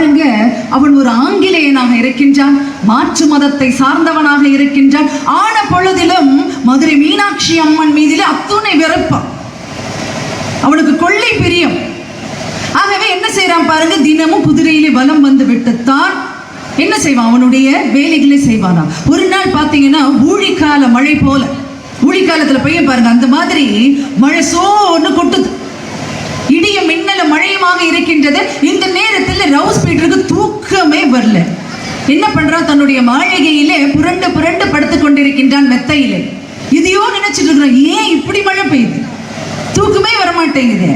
பாருங்க. அவன் ஒரு ஆங்கிலேயனாக இருக்கின்றான். மாற்று மதத்தை சார்ந்தவனாக இருக்கின்றான். ஆன பொழுதிலும் மதுரை மீனாட்சி அம்மன் மீதிலே அத்துணை வெறுப்பான் அவனுக்கு கொள்ளை பிரியம். ஆகவே என்ன செய்யறான் பாருங்க. தினமும் குதிரையிலே வலம் வந்து விட்டுத்தான். என்ன செய்வான்? அவனுடைய வேலைகளை செய்வானா? ஒரு நாள் பார்த்தீங்கன்னா ஊழிக்கால மழை போல. ஊழிக்காலத்துல பையன் பாருங்க. அந்த மாதிரி மழை சோன்னு கொட்டுது. இடியும் மின்னலும் மழையுமாக இருக்கின்றது. இந்த நேரத்தில் வரல. என்ன பண்றான் தன்னுடைய மாளிகையிலே புரண்டு புரண்டு படுத்துக் கொண்டிருக்கின்றான் மெத்தையிலே. இதையோ நினைச்சிட்டு இருக்கிறோம் ஏன் இப்படி மழை பெய்யுது? தூக்கமே வரமாட்டேங்குது.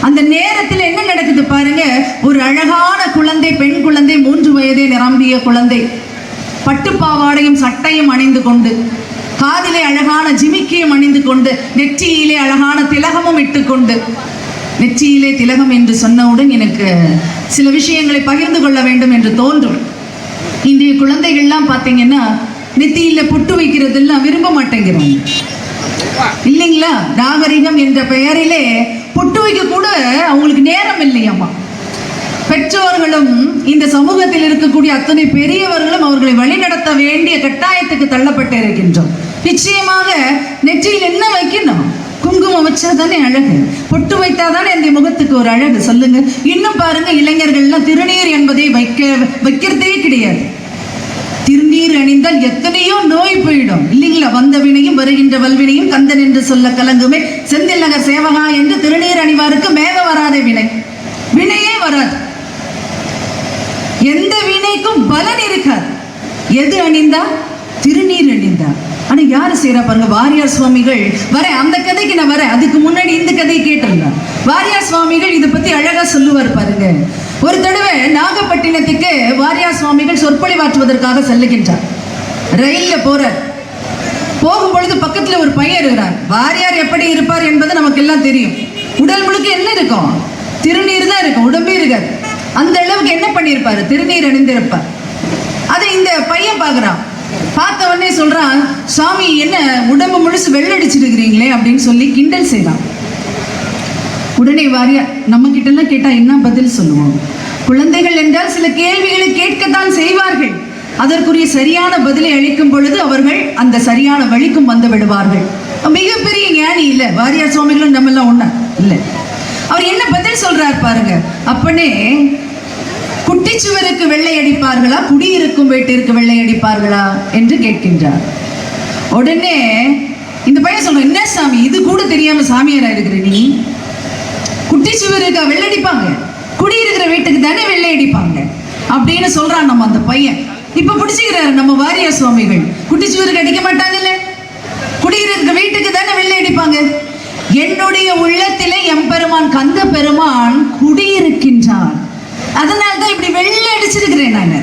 அந்த நேரத்தில் என்ன நடக்குது பாருங்க ஒரு அழகான குழந்தை பெண் குழந்தை மூன்று வயதே நிரம்பிய குழந்தை. பட்டுப்பாவாடையும் சட்டையும் அணிந்து கொண்டு காதிலே அழகான ஜிமிக்கியும் அணிந்து கொண்டு நெற்றியிலே அழகான திலகமும் இட்டுக்கொண்டு நெற்றியிலே திலகம் என்று சொன்னவுடன் எனக்கு சில விஷயங்களை பகிர்ந்து கொள்ள வேண்டும் என்று தோன்றும். இன்றைய குழந்தைகள்லாம் பார்த்தீங்கன்னா நெத்தியில் பொட்டு வைக்கிறதெல்லாம் விரும்ப மாட்டேங்கிறாங்க இல்லைங்களா? நாகரிகம் என்ற பெயரிலே பொட்டு வைக்க கூட அவங்களுக்கு நேரம் இல்லையாம்மா. பெற்றோர்களும் இந்த சமூகத்தில் இருக்கக்கூடிய அத்தனை பெரியவர்களும் அவர்களை வழிநடத்த வேண்டிய கட்டாயத்துக்கு தள்ளப்பட்டு இருக்கின்றோம். நிச்சயமாக நெற்றியில் என்ன வைக்கணும்? குங்குமம் வச்சா தானே அழகு? பொட்டு வைத்தா தானே இந்த முகத்துக்கு ஒரு அழகு? சொல்லுங்க. இன்னும் பாருங்க இளைஞர்கள்லாம் திருநீர் என்பதை வைக்க வைக்கிறதே கிடையாது. திருநீர் அணிந்தால் எத்தனையோ நோய் போயிடும். இல்லைங்களா? வந்த வினையும் வருகின்ற வல்வினையும் கந்தன் என்று சொல்ல கலங்குமே. செந்தில் நகர் சேவகா என்று திருநீர் அணிவாருக்கு மேவ வராத வினை. வினையே வராது. எந்த வினைக்கும் பலன் இருக்காது. எது அணிந்தா? திருநீர் அணிந்தா. ஆனா யாரு செய்யறா பாருங்க வாரியார் சுவாமிகள். வரேன் அந்த கதைக்கு நான் வரேன். அதுக்கு முன்னாடி இந்த கதையை கேட்டிருந்தேன். வாரியார் சுவாமிகள் இதை பத்தி அழகா சொல்லுவார் பாருங்க. ஒரு தடவை நாகப்பட்டினத்துக்கு வாரியார் சுவாமிகள் சொற்பொழிவாற்றுவதற்காக செல்லுகின்றார். ரயில்ல போறார். போகும் பொழுது பக்கத்துல ஒரு பையன் இருக்கிறார் வாரியார் எப்படி இருப்பார் என்பது நமக்கு எல்லாம் தெரியும். உடல் முழுக்க என்ன இருக்கும்? திருநீர் தான் இருக்கும். உடம்பே இருக்காது. அந்த அளவுக்கு என்ன பண்ணியிருப்பாரு? திருநீர் அணிந்திருப்பார். அதை இந்த பையன் பார்க்குறான். பார்த்த உடனே சொல்றான் சுவாமி என்ன உடம்பு முழுசு வெள்ளடிச்சிருக்கிறீங்களே? அப்படின்னு சொல்லி கிண்டல் செய்தான். உடனே வாரியா நம்ம கிட்ட எல்லாம் கேட்டா என்ன பதில் சொல்லுவோம்? குழந்தைகள் என்றால் சில கேள்விகளை கேட்கத்தான் செய்வார்கள். அதற்குரிய சரியான பதிலை அளிக்கும் பொழுது அவர்கள் அந்த சரியான வழிக்கும் வந்து விடுவார்கள். மிகப்பெரிய ஞானி இல்ல. வாரியார் சுவாமிகளும் நம்ம எல்லாம் இல்லை இல்ல. அவர் என்ன பதில் சொல்றார் பாருங்க. அப்பனே குட்டிச்சுவருக்கு வெள்ளை அடிப்பார்களா? குடியிருக்கும் வீட்டிற்கு வெள்ளை அடிப்பார்களா? என்று கேட்கின்றார். உடனே இந்த பையன் சொல்றான் என்ன சாமி இது கூட தெரியாம சாமியாரா இருக்கிற நீ? குட்டி சுவருக்கு வெள்ளடிப்பாங்க குடியிருக்கிற வீட்டுக்கு தானே வெள்ளை அடிப்பாங்க. அப்படின்னு சொல்றான் நம்ம அந்த பையன். இப்ப பிடிச்சிக்கிறாரு நம்ம வாரியார் சுவாமிகள். குட்டி சுவருக்கு அடிக்க மாட்டாங்கல்ல? குடியிருக்கிற வீட்டுக்கு தானே வெள்ளை அடிப்பாங்க. என்னுடைய உள்ளத்திலே எம்பெருமான் கந்த பெருமான் குடியிருக்கின்றான் அதனால தான் இப்படி வெள்ளை அடிச்சிருக்கிறேன் நான்.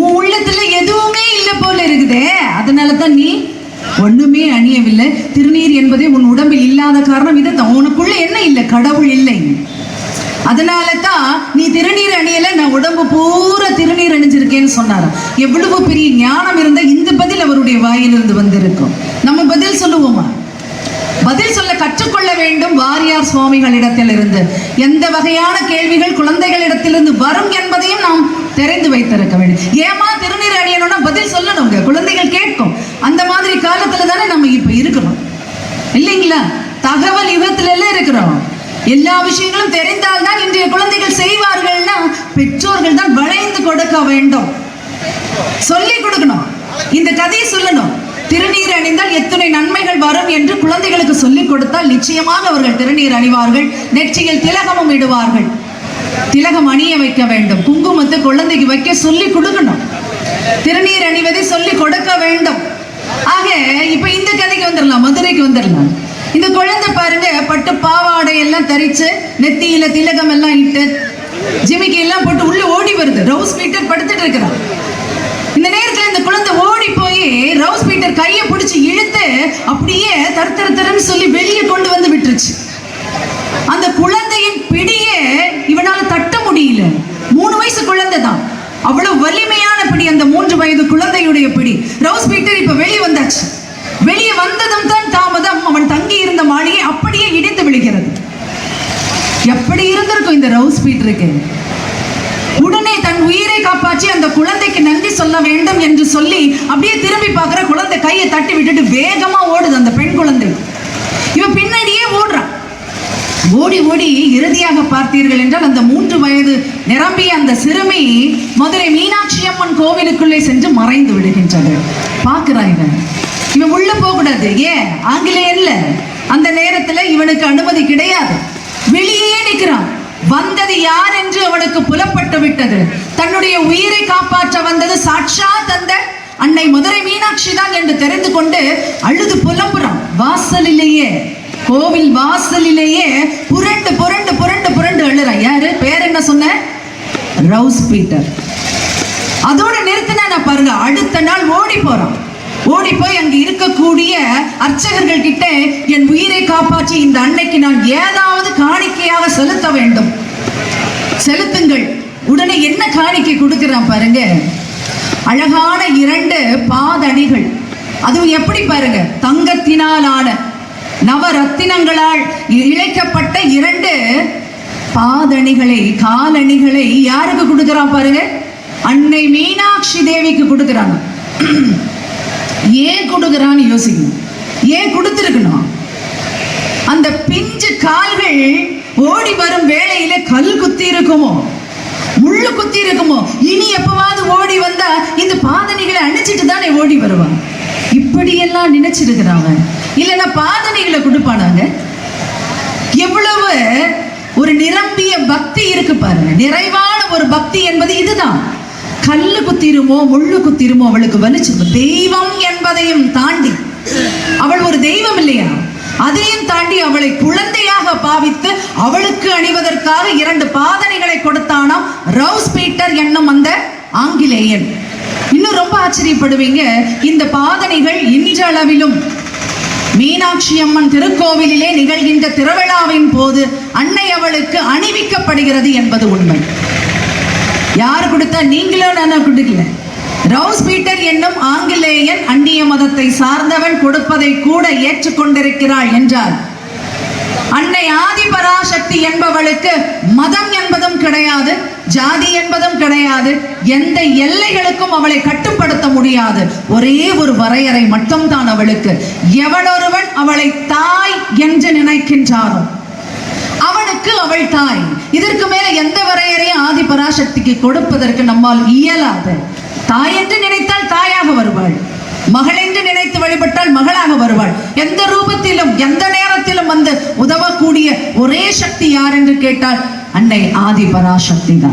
உன் உள்ளத்துல எதுவுமே இல்லை போல இருக்குதே. அதனால தான் நீ ஒண்ணுமே அணியவில்லை. திருநீர் என்பதே உன் உடம்பில் இல்லாத காரணம். இதை உனக்குள்ள என்ன இல்லை? கடவுள் இல்லை. அதனால தான் நீ திருநீர் அணியல. நான் உடம்பு பூரா திருநீர் அணிஞ்சிருக்கேன்னு சொன்னாராம் எவ்வளவு பெரிய ஞானம் இருந்தா இந்த பதில் அவருடைய வாயிலிருந்து வந்திருக்கும். நம்ம பதில் சொல்லுவோமா? பதில் சொல்ல கற்றுக்கொள்ள வேண்டும் வாரியார் சுவாமிகளிடத்திலிருந்து. எந்த வகையான கேள்விகள் குழந்தைகளிடத்திலிருந்து வரும் என்பதையும் நாம் தெரிந்து வைத்திருக்க வேண்டும். ஏமா திருநீர் அணியணும்னா பதில் சொல்லணுங்க குழந்தைகள் கேட்கும். அந்த மாதிரி காலத்துல தானே நம்ம இப்ப இருக்கிறோம் இல்லைங்களா? தகவல் யுகத்துல எல்லாம் இருக்கிறோம். எல்லா விஷயங்களும் தெரிந்தால்தான் இன்றைய குழந்தைகள் செய்வார்கள்னா பெற்றோர்கள் தான் வளைந்து கொடுக்க வேண்டும். சொல்லி கொடுக்கணும். இந்த கதையை சொல்லணும். திருநீர் அணிந்தால் எத்தனை நன்மைகள் வரும் என்று குழந்தைகளுக்கு சொல்லிக் கொடுத்தால் நிச்சயமாக அவர்கள் திருநீர் அணிவார்கள். நெற்றியில் திலகமும் இடுவார்கள். திலகம் அணிய வைக்க வேண்டும். குங்குமத்தை குழந்தைக்கு வைக்க சொல்லி கொடுக்கணும். திருநீர் அணிவதை சொல்லி கொடுக்க வேண்டும். ஆக இப்ப இந்த கதைக்கு வந்துடலாம் மதுரைக்கு வந்துடலாம். இந்த குழந்தை பாருங்க பட்டு பாவாடை எல்லாம் தரிச்சு நெத்தியில திலகம் எல்லாம் இட்டு ஜிமிக்கி எல்லாம் போட்டு உள்ள ஓடி வருது. ரவுஸ் மீட்டர் படுத்துட்டு இருக்கிறான் இந்த நேரத்துல இந்த குழந்தை ஓடி ரவுஸ் பீட்டர் கையை பிடிச்சி இழுத்து அப்படியே தரு தரு தருன்னு சொல்லி வெளியே கொண்டு வந்து விட்டுருச்சு. அந்த குழந்தையின் பிடியே இவனால தட்ட முடியல. மூணு வயசு குழந்தை தான். அவ்வளவு வலிமையான பிடி அந்த மூன்று வயது குழந்தையுடைய பிடி. ரவுஸ் பீட்டர் இப்ப வெளியே வந்தாச்சு. வெளியே வந்ததும் தான் தாமதம். அவன் தங்கி இருந்த மாளிகை அப்படியே இடிந்து விழுகிறது. எப்படி இருந்திருக்கும் இந்த ரவுஸ் பீட்டருக்கு? உடனே தன் உயிர் காப்பாற்றி அந்த குழந்தைக்கு நன்றி சொல்ல வேண்டும் என்று சொல்லி அப்படியே திரும்பி பார்க்குற குழந்தை கையை தட்டி விட்டுட்டு வேகமா ஓடுது அந்த பெண் குழந்தை. இவன் பின்னாடியே ஓடுறான் ஓடி ஓடி இறுதியாக பார்த்தீர்கள் என்றால் அந்த மூன்று வயது நிரம்பிய அந்த சிறுமி மதுரை மீனாட்சி அம்மன் கோவிலுக்குள்ளே சென்று மறைந்து விடுகின்றது. பார்க்கிறான் இவன் இவன் உள்ள போக கூடாது ஏன் ஆங்கிலேயன்ல அந்த நேரத்துல இவனுக்கு அனுமதி கிடையாது. வெளியே நிற்கிறான் வந்தது யார் என்று அவனுக்கு புலப்பட்டு விட்டது. தன்னுடைய உயிரை காப்பாற்ற வந்தது சாட்சாத் தந்த அன்னை மதுரை மீனாட்சி தான் என்று தெரிந்து கொண்டு அழுது புலம்புறான். வாசலிலேயே கோவில் வாசலிலேயே புரண்டு புரண்டு புரண்டு புரண்டு அழுறான் யாரு? பேர் என்ன சொன்ன? ரவுஸ் பீட்டர். அதோட நிறுத்தினா நான் பாருங்க அடுத்த நாள் ஓடி போறான். ஓடி போய் அங்கு இருக்கக்கூடிய அர்ச்சகர்கள் கிட்ட என் உயிரை காப்பாற்றி இந்த அன்னைக்கு நான் ஏதாவது காணிக்கையாக செலுத்த வேண்டும். செலுத்துங்கள். உடனே என்ன காணிக்கை கொடுக்குறான் பாருங்க. அழகான இரண்டு பாதணிகள். அதுவும் எப்படி பாருங்க? தங்கத்தினால் ஆன நவரத்தினங்களால் இழைக்கப்பட்ட இரண்டு பாதணிகளை காலணிகளை யாருக்கு கொடுக்குறான் பாருங்க? அன்னை மீனாட்சி தேவிக்கு கொடுக்குறாங்க. ஏன் கொடுக்குறான்னு யோசிக்கணும். ஏன் கொடுத்துருக்கணும். அந்த பிஞ்சு கால்கள் ஓடி வரும் வேலையில கல் குத்தி இருக்குமோ? முள்ளு குத்தி இருக்குமோ? இனி எப்பவாவது ஓடி வந்தா இந்த பாதணிகளை அணிச்சிட்டு தானே ஓடி வருவான்? இப்படியெல்லாம் நினைச்சிருக்கிறாங்க. இல்லைன்னா பாதணிகளை கொடுப்பானாங்க எவ்வளவு ஒரு நிரம்பிய பக்தி இருக்கு பாருங்க. நிறைவான ஒரு பக்தி என்பது இதுதான். கல்லு குத்திருமோ முள்ளு குத்திருமோ அவளுக்கு வலிச்சு தெய்வம் என்பதையும் தாண்டி அவள் ஒரு தெய்வம் இல்லையா? அதையும் தாண்டி அவளை குழந்தையாக பாவித்து அவளுக்கு அணிவதற்காக இரண்டு பாதனைகளை கொடுத்தானாம் ரவுஸ் பீட்டர் என்னும் அந்த ஆங்கிலேயன். இன்னும் ரொம்ப ஆச்சரியப்படுவீங்க இந்த பாதனைகள் இன்றளவிலும் மீனாட்சி அம்மன் திருக்கோவிலிலே நிகழ்கின்ற திருவிழாவின் போது அன்னை அவளுக்கு அணிவிக்கப்படுகிறது என்பது உண்மை. யார் கொடுத்தா நீங்களும் நான் கொடுக்கல. ரவுஸ் பீட்டர் என்னும் ஆங்கிலேயன் அந்நிய மதத்தை சார்ந்தவன் கொடுப்பதை கூட ஏற்றுக்கொண்டிருக்கிறாள் என்றார். அன்னை ஆதிபராசக்தி என்பவளுக்கு மதம் என்பதும் கிடையாது ஜாதி என்பதும் கிடையாது எந்த எல்லைகளுக்கும் அவளை கட்டுப்படுத்த முடியாது. ஒரே ஒரு வரையறை மட்டும்தான் அவளுக்கு. எவனொருவன் அவளை தாய் என்று நினைக்கின்றாரோ அவனுக்கு அவள் தாய். இதற்கு மேல எந்த வரையறையும் ஆதி பராசக்திக்கு கொடுப்பதற்கு நம்மால் இயலாது. தாய் என்று நினைத்தால் தாயாக வருவாள். மகள் என்று நினைத்து வழிபட்டால் மகளாக வருவாள். எந்த ரூபத்திலும் எந்த நேரத்திலும் வந்து உதவக்கூடிய ஒரே சக்தி யார் என்று கேட்டால் அன்னை ஆதி பராசக்தி தான்.